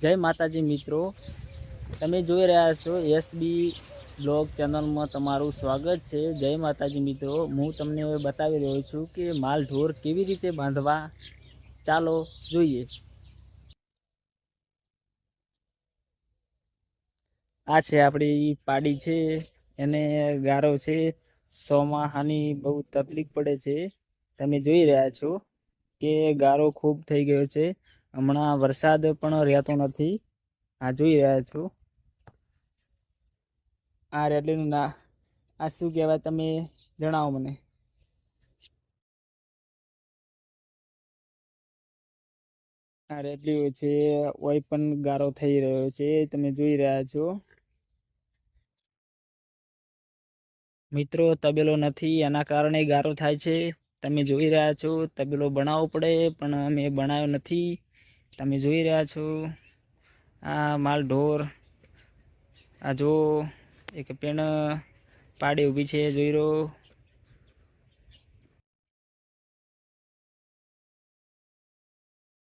જય માતાજી મિત્રો. તમે જોઈ રહ્યા છો એસબી બ્લોગ ચેનલમાં તમારું સ્વાગત છે. જય માતાજી મિત્રો. હું તમને હવે બતાવી રહ્યો છું કે માલ ઢોર કેવી રીતે બાંધવા? ચાલો જોઈએ. આ છે આપણી પાડી છે. એને ગારો છે. ચોમાહાની બહુ તકલીફ પડે છે. તમે જોઈ રહ્યા છો કે ગારો ખૂબ થઈ ગયો છે. હમણાં વરસાદ પણ રહેતો નથી. આ જોઈ રહ્યા છો. આ રેડલીનું ના, આ શું કહેવાય તમે જણાવો મને. આ રેડલીઓ છે, ઓય પણ ગારો થઈ રહ્યો છે, તમે જોઈ રહ્યા છો. મિત્રો, તબેલો નથી, એના કારણે ગારો થાય છે. તમે જોઈ રહ્યા છો, તબેલો બનાવવો પડે, પણ અમે બનાવ્યો નથી. તમે જોઈ રહ્યા છો, આ માલ ઢોર, આ જો એક પેણ પાડી ઊભી છે જોઈ રહ્યો.